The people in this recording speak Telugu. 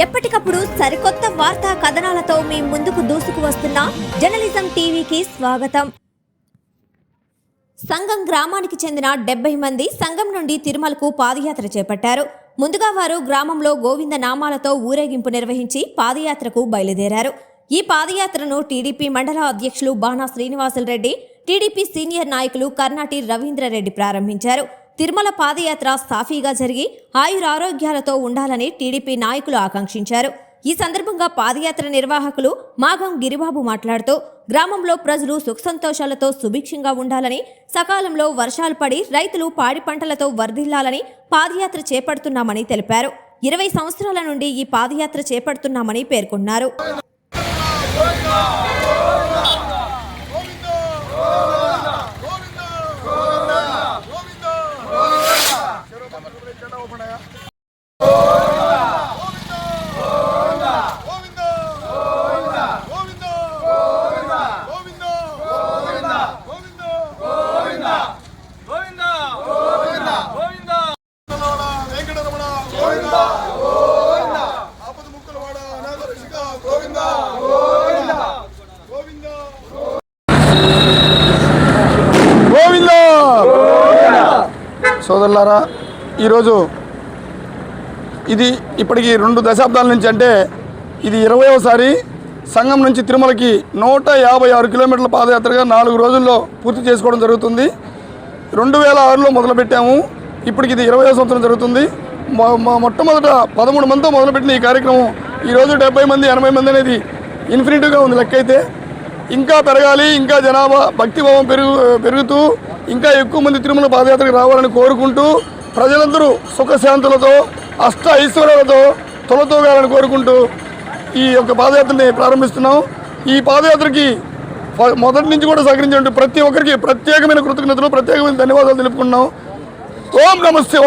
ఎప్పటికప్పుడు సరికొత్త వార్తా కథనాలతో మీ ముందుకు దూసుకు వస్తున్న జర్నలిజం టీవీకి స్వాగతం. సంఘం గ్రామానికి చెందిన డెబ్బై మంది సంఘం నుండి తిరుమలకు పాదయాత్ర చేపట్టారు. ముందుగా వారు గ్రామంలో గోవింద నామాలతో ఊరేగింపు నిర్వహించి పాదయాత్రకు బయలుదేరారు. ఈ పాదయాత్రను టీడీపీ మండల అధ్యక్షులు బాణా శ్రీనివాసులరెడ్డి టీడీపీ సీనియర్ నాయకులు కర్నాటి రవీంద్రరెడ్డి ప్రారంభించారు. తిరుమల పాదయాత్ర సాఫీగా జరిగి ఆయురారోగ్యాలతో ఉండాలని టీడీపీ నాయకులు ఆకాంక్షించారు. ఈ సందర్భంగా పాదయాత్ర నిర్వాహకులు మాగం గిరిబాబు మాట్లాడుతూ గ్రామంలో ప్రజలు సుఖసంతోషాలతో సుభిక్షంగా ఉండాలని సకాలంలో వర్షాలు పడి రైతులు పాడి పంటలతో వర్ధిల్లాలని పాదయాత్ర చేపడుతున్నామని తెలిపారు. ఇరవై సంవత్సరాల నుండి ఈ పాదయాత్ర చేపడుతున్నామని పేర్కొన్నారు గోవింద గోవింద వెంకటరమణ గోవింద గోవింద ఆపద ముక్కలవాడ అనాథ రక్షక గోవింద గోవింద గోవింద గోవింద సోదరులారా ఈరోజు ఇది ఇప్పటికి రెండు దశాబ్దాల నుంచి అంటే ఇది ఇరవైవసారి సంఘం నుంచి తిరుమలకి నూట యాభై ఆరు కిలోమీటర్ల పాదయాత్రగా నాలుగు రోజుల్లో పూర్తి చేసుకోవడం జరుగుతుంది. రెండు వేల ఆరులో మొదలుపెట్టాము. ఇప్పటికి ఇది ఇరవై సంవత్సరం జరుగుతుంది. మొట్టమొదట పదమూడు మందితో మొదలుపెట్టిన ఈ కార్యక్రమం ఈరోజు డెబ్బై మంది ఎనభై మంది అనేది ఇన్ఫినిటివ్గా ఉంది లెక్క అయితే ఇంకా పెరగాలి ఇంకా జనాభా భక్తిభావం పెరుగు పెరుగుతూ ఇంకా ఎక్కువ మంది తిరుమల పాదయాత్రకు రావాలని కోరుకుంటూ ప్రజలందరూ సుఖశాంతులతో అష్ట ఐశ్వర్యాలతో తొలతూగాలని కోరుకుంటూ ఈ యొక్క పాదయాత్రని ప్రారంభిస్తున్నాం. ఈ పాదయాత్రకి మొదటి నుంచి కూడా సహకరించినట్టు ప్రతి ఒక్కరికి ప్రత్యేకమైన కృతజ్ఞతలు ప్రత్యేకమైన ధన్యవాదాలు తెలుపుకున్నాం ఓం నమస్తే